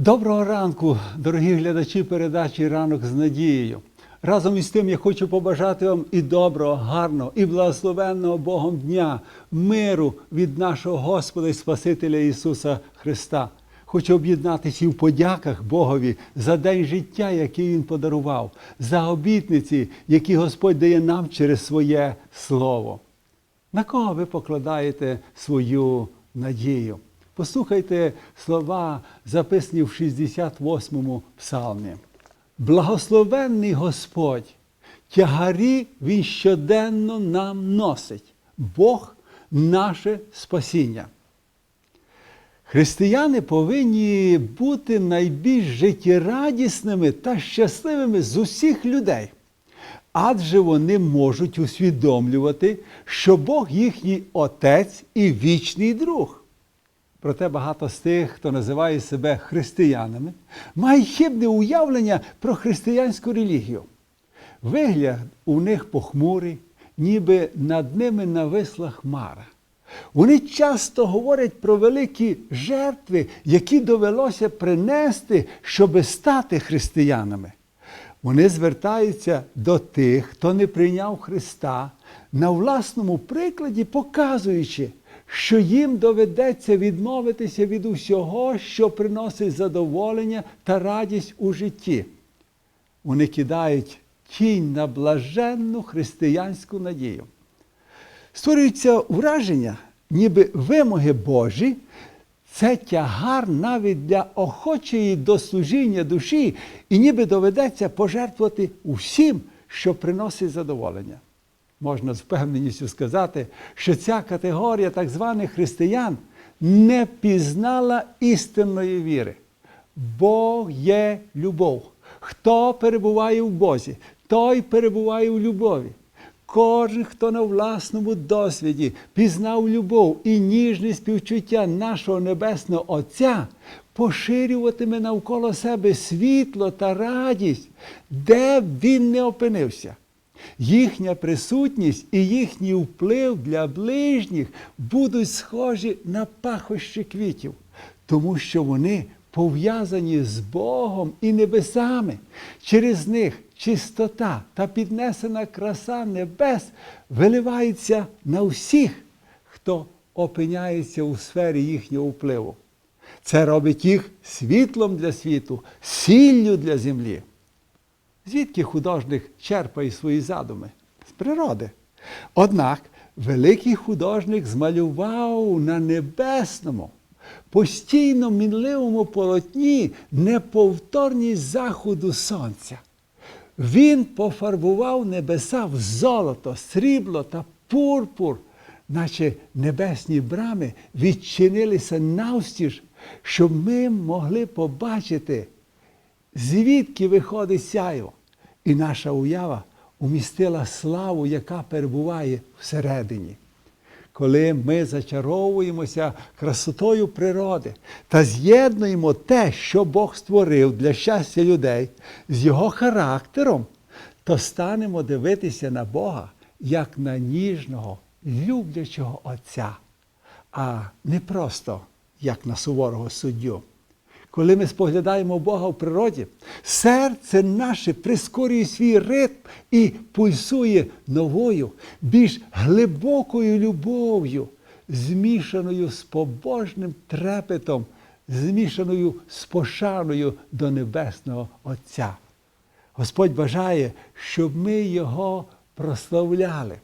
Доброго ранку, дорогі глядачі передачі Ранок з надією. Разом із тим я хочу побажати вам і доброго, гарного, і благословенного Богом дня, миру від нашого Господа і Спасителя Ісуса Христа. Хочу об'єднатися і в подяках Богові за день життя, який Він подарував, за обітниці, які Господь дає нам через своє Слово. На кого ви покладаєте свою надію? Послухайте слова, записані в 68-му псалмі. Благословенний Господь, тягарі Він щоденно нам носить, Бог наше спасіння. Християни повинні бути найбільш життєрадісними та щасливими з усіх людей, адже вони можуть усвідомлювати, що Бог їхній Отець і вічний друг. Проте багато з тих, хто називає себе християнами, має хибне уявлення про християнську релігію. Вигляд у них похмурий, ніби над ними нависла хмара. Вони часто говорять про великі жертви, які довелося принести, щоби стати християнами. Вони звертаються до тих, хто не прийняв Христа, на власному прикладі показуючи, що їм доведеться відмовитися від усього, що приносить задоволення та радість у житті. Вони кидають тінь на блаженну християнську надію. Створюється враження, ніби вимоги Божі це тягар навіть для охочої до служіння душі, і ніби доведеться пожертвувати усім, що приносить задоволення. Можна з впевненістю сказати, що ця категорія так званих християн не пізнала істинної віри. Бог є любов. Хто перебуває в Бозі, той перебуває в любові. Кожен, хто на власному досвіді пізнав любов і ніжне співчуття нашого Небесного Отця, поширюватиме навколо себе світло та радість, де б він не опинився. Їхня присутність і їхній вплив для ближніх будуть схожі на пахощі квітів, тому що вони пов'язані з Богом і небесами. Через них чистота та піднесена краса небес виливається на всіх, хто опиняється у сфері їхнього впливу. Це робить їх світлом для світу, сіллю для землі. Звідки художник черпає свої задуми? З природи. Однак великий художник змалював на небесному, постійно мінливому полотні неповторність заходу сонця. Він пофарбував небеса в золото, срібло та пурпур, наче небесні брами відчинилися навстіж, щоб ми могли побачити звідки виходить сяйво. І наша уява умістила славу, яка перебуває всередині. Коли ми зачаровуємося красотою природи та з'єднуємо те, що Бог створив для щастя людей з його характером, то станемо дивитися на Бога як на ніжного, люблячого Отця, а не просто як на суворого суддю. Коли ми споглядаємо Бога в природі, серце наше прискорює свій ритм і пульсує новою, більш глибокою любов'ю, змішаною з побожним трепетом, змішаною з пошаною до Небесного Отця. Господь бажає, щоб ми Його прославляли.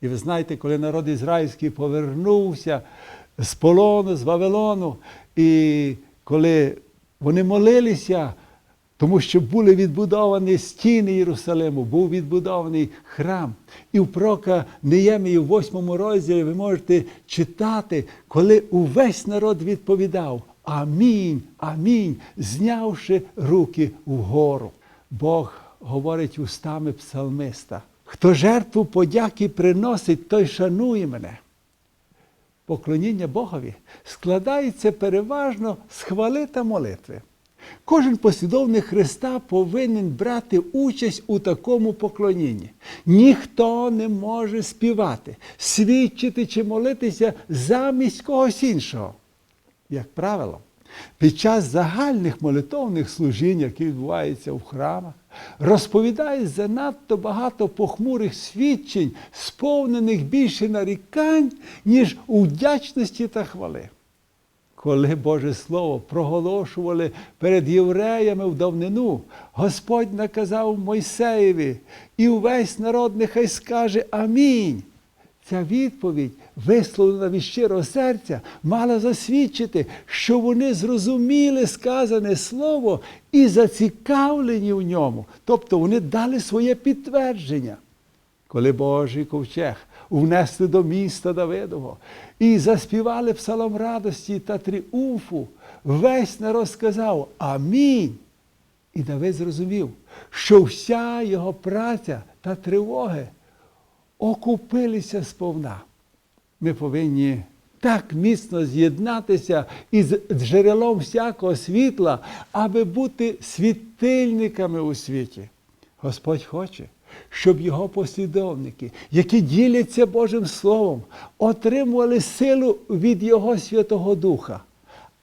І ви знаєте, коли народ ізраїльський повернувся з полону, з Вавилону, і коли вони молилися, тому що були відбудовані стіни Єрусалиму, був відбудований храм. І в прока Неємії в восьмому розділі ви можете читати, коли увесь народ відповідав Амінь, амінь, знявши руки вгору. Бог говорить устами псалмиста. Хто жертву подяки приносить, той шанує мене поклоніння Богові складається переважно з хвали та молитви. Кожен послідовник Христа повинен брати участь у такому поклонінні. Ніхто не може співати, свідчити чи молитися замість когось іншого. Як правило, під час загальних молитовних служінь, які відбуваються в храмах, розповідає занадто багато похмурих свідчень, сповнених більше нарікань, ніж у вдячності та хвали. Коли Боже Слово проголошували перед євреями в давнину, Господь наказав Мойсеєві, і увесь народ нехай скаже Амінь. Ця відповідь, висловлена від щирого серця, мала засвідчити, що вони зрозуміли сказане слово і зацікавлені в ньому. Тобто вони дали своє підтвердження. Коли Божий ковчег внесли до міста Давидового і заспівали псалом радості та тріумфу, весь народ сказав Амінь. І Давид зрозумів, що вся його праця та тривоги окупилися сповна. Ми повинні так міцно з'єднатися із джерелом всякого світла, аби бути світильниками у світі. Господь хоче, щоб його послідовники, які діляться Божим Словом, отримували силу від Його Святого Духа.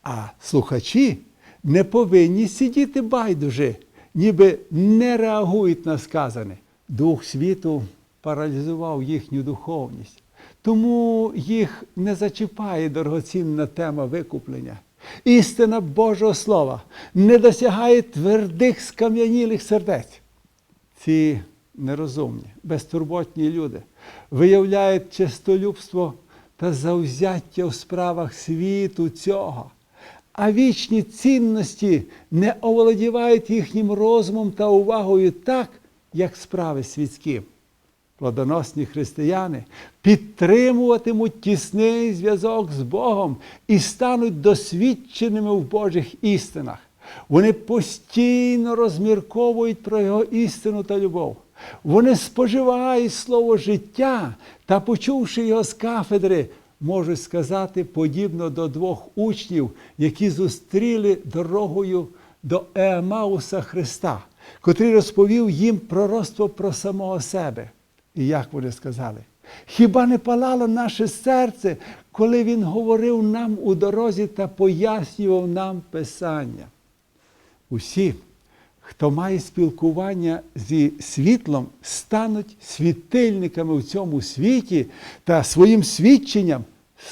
А слухачі не повинні сидіти байдуже, ніби не реагують на сказане. Дух світу паралізував їхню духовність. Тому їх не зачіпає дорогоцінна тема викуплення. Істина Божого Слова не досягає твердих скам'янілих сердець. Ці нерозумні, безтурботні люди виявляють честолюбство та завзяття в справах світу цього, а вічні цінності не оволодівають їхнім розумом та увагою так, як справи світські. Плодоносні християни підтримуватимуть тісний зв'язок з Богом і стануть досвідченими в Божих істинах. Вони постійно розмірковують про Його істину та любов. Вони споживають слово життя та, почувши його з кафедри, можуть сказати подібно до двох учнів, які зустріли дорогою до Еамауса Христа, котрий розповів їм пророцтво про самого себе. І як вони сказали? Хіба не палало наше серце, коли Він говорив нам у дорозі та пояснював нам Писання? Усі, хто має спілкування зі світлом, стануть світильниками в цьому світі та своїм свідченням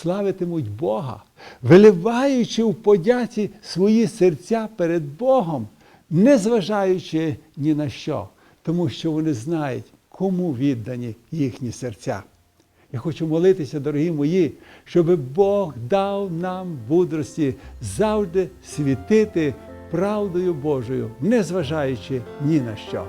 славитимуть Бога, виливаючи в подяці свої серця перед Богом, не зважаючи ні на що, тому що вони знають, кому віддані їхні серця. Я хочу молитися, дорогі мої, щоб Бог дав нам мудрості завжди світити правдою Божою, не зважаючи ні на що.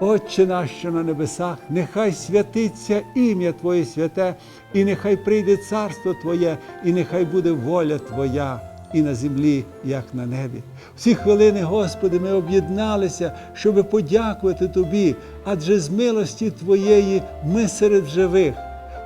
Отче наш, що на небесах, нехай святиться ім'я Твоє святе, і нехай прийде царство Твоє, і нехай буде воля Твоя і на землі, як на небі. Всі хвилини, Господи, ми об'єдналися, щоб подякувати Тобі, адже з милості Твоєї ми серед живих.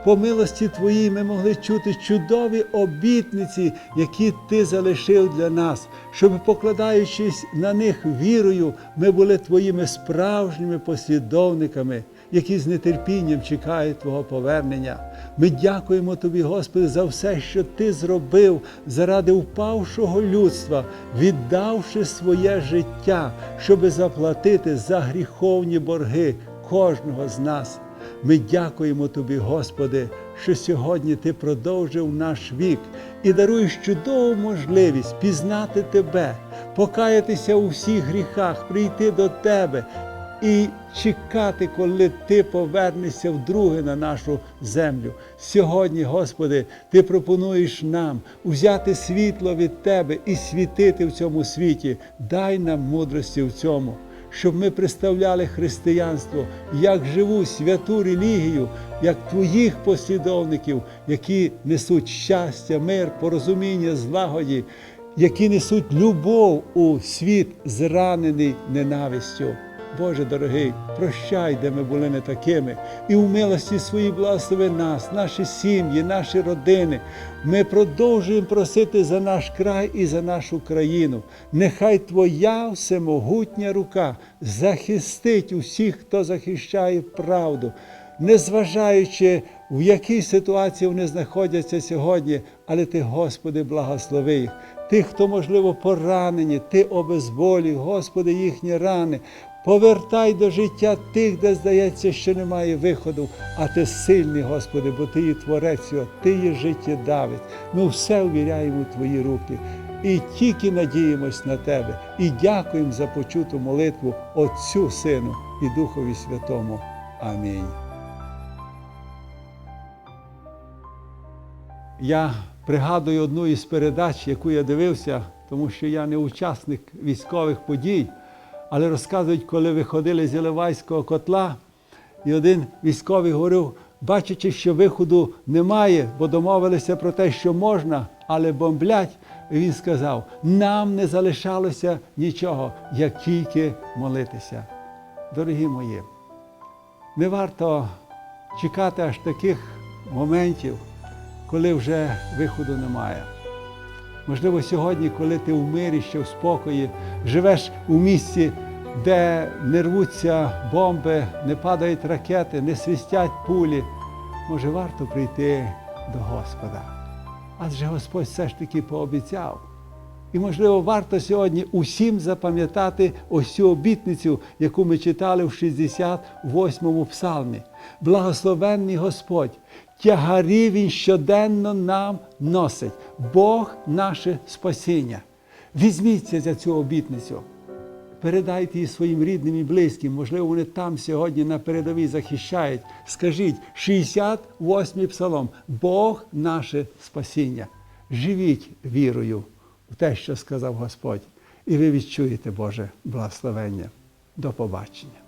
По милості Твоїй ми могли чути чудові обітниці, які Ти залишив для нас, щоб, покладаючись на них вірою, ми були Твоїми справжніми послідовниками, які з нетерпінням чекають Твого повернення. Ми дякуємо Тобі, Господи, за все, що Ти зробив заради впавшого людства, віддавши своє життя, щоби заплатити за гріховні борги кожного з нас. Ми дякуємо Тобі, Господи, що сьогодні Ти продовжив наш вік і даруєш чудову можливість пізнати Тебе, покаятися у всіх гріхах, прийти до Тебе і чекати, коли Ти повернешся вдруге на нашу землю. Сьогодні, Господи, Ти пропонуєш нам узяти світло від Тебе і світити в цьому світі. Дай нам мудрості в цьому щоб ми представляли християнство як живу святу релігію, як Твоїх послідовників, які несуть щастя, мир, порозуміння, злагоді, які несуть любов у світ, зранений ненавистю. Боже дорогий, прощай, де ми були не такими, і в милості своїй благослови нас, наші сім'ї, наші родини. Ми продовжуємо просити за наш край і за нашу країну. Нехай Твоя всемогутня рука захистить усіх, хто захищає правду. незважаючи в якій ситуації вони знаходяться сьогодні, але ти, Господи, благослови їх. Тих, хто, можливо, поранені, ти обезболюй, Господи, їхні рани. Повертай до життя тих, де здається, що немає виходу, а ти сильний, Господи, бо Ти є творець його, Ти є життєдавець. Ми все увіряємо у Твої руки. І тільки надіємось на Тебе, і дякуємо за почуту молитву Отцю, Сину і Духові Святому. Амінь. Я пригадую одну із передач, яку я дивився, тому що я не учасник військових подій, але розказують, коли виходили з Іловайського котла, і один військовий говорив, бачачи, що виходу немає, бо домовилися про те, що можна, але бомблять. І він сказав: нам не залишалося нічого, як тільки молитися. Дорогі мої, не варто чекати аж таких моментів, коли вже виходу немає. Можливо, сьогодні, коли ти в мирі, ще в спокої, живеш у місці, де не рвуться бомби, не падають ракети, не свистять пулі, може варто прийти до Господа. Адже Господь все ж таки пообіцяв. І, можливо, варто сьогодні усім запам'ятати ось цю обітницю, яку ми читали в 68-му псалмі. Благословенний Господь, тягарі Він щоденно нам носить, Бог наше спасіння. Візьміться за цю обітницю. Передайте її своїм рідним і близьким, можливо, вони там сьогодні на передовій захищають. Скажіть, 68-й псалом, Бог наше спасіння. Живіть вірою в те, що сказав Господь, і ви відчуєте Боже благословення. До побачення.